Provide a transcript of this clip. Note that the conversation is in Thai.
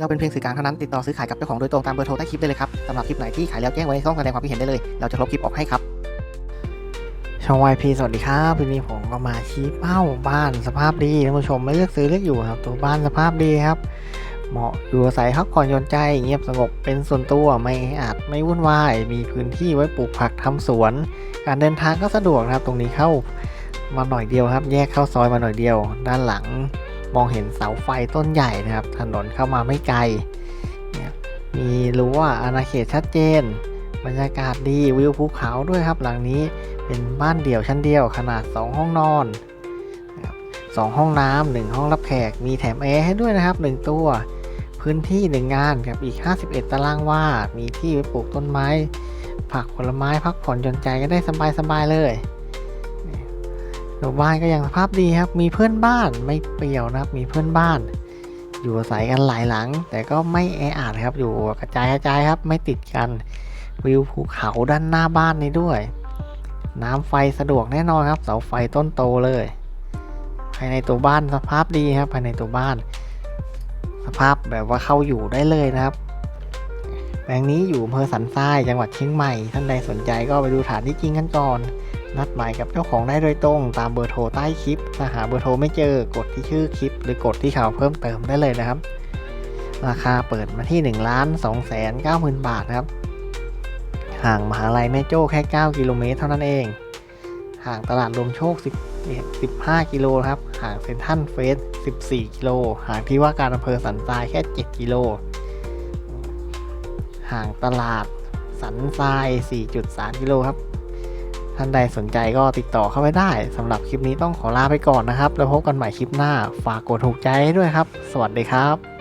เราเป็นเพียงสื่อกลางเท่านั้นติดต่อซื้อขายกับเจ้าของโดยตรงตามเบอร์โทรใต้คลิปได้เลยครับสำหรับคลิปไหนที่ขายแล้วแจ้งไว้ในช่องแสดงความคิดเห็นได้เลย เราจะลบคลิปออกให้ครับช่อง YP สวัสดีครับวันนี้ผมก็มาชี้เป้าบ้านสภาพดีท่านผู้ชมไม่เลือกซื้อเลือกอยู่ครับ ตัวบ้านสภาพดีครับ เหมาะอยู่อาศัยพักผ่อนหย่อนใจเงียบสงบเป็นส่วนตัวไม่แออัดไม่วุ่นวาย มีพื้นที่ไว้ปลูกผักทำสวน การเดินทางก็สะดวกนะครับ ตรงนี้เข้ามาหน่อยเดียวครับ แยกเข้าซอยมาหน่อยเดียว ด้านหลัง มองเห็นเสาไฟต้นใหญ่นะครับ ถนนเข้ามาไม่ไกล มีรั้วอาณาเขตชัดเจน บรรยากาศดีวิวภูเขาด้วยครับ หลังนี้เป็นบ้านเดี่ยวชั้นเดียวขนาด 2 ห้องนอนสองห้องน้ำหนึ่งห้องรับแขก มีแถมแอร์ให้ด้วยนะครับ 1 ตัว พื้นที่หนึ่งงานกับอีก 51 ตารางวา มีที่ไว้ปลูกต้นไม้ ผักผลไม้พักผ่อนหย่อนใจก็ได้สบายๆเลย หมู่บ้านก็ยังสภาพดีครับ มีเพื่อนบ้านไม่เปรี่ยวนะครับ มีเพื่อนบ้าน อยู่อาศัยกันหลายหลัง แต่ก็ไม่แออัดครับ อยู่กระจายกระจายครับ ไม่ติดกัน วิวภูเขาด้านหน้าบ้านนี้ด้วย น้ำไฟสะดวกแน่นอนครับ เสาไฟต้นโตเลย ภายในตัวบ้านสภาพดีครับ ภายในตัวบ้าน สภาพแบบว่าเข้าอยู่ได้เลยนะครับ ลงนี้อยู่อำเภอสันทรายจังหวัดเชียงใหม่ ท่านใดสนใจก็ไปดูฐานที่จริงกันก่อน นัดหมายกับเจ้าของได้โดยตรง ตามเบอร์โทรใต้คลิป ถ้าหาเบอร์โทรไม่เจอกดที่ชื่อคลิป หรือกดที่ข่าวเพิ่มเติมได้เลยนะครับ ราคาเปิดมาที่1ล้าน2แสน9หมื่นบาทครับ ห่างมหาลัยแม่โจ้แค่ 9 กิโลเมตรเท่านั้นเอง ห่างตลาดลมโชค10 15กิโลครับ ห่างเซนทัลเฟส 14 กิโล ห่างที่ว่าการอำเภอสันทรายแค่ 7 กิโล ห่างตลาด สันทราย 4.3 กิโลครับ ท่านใดสนใจก็ติดต่อเข้าไปได้สำหรับคลิปนี้ต้องขอลาไปก่อนนะครับ แล้วพบกันใหม่คลิปหน้า ฝากกดถูกใจด้วยครับ สวัสดีครับ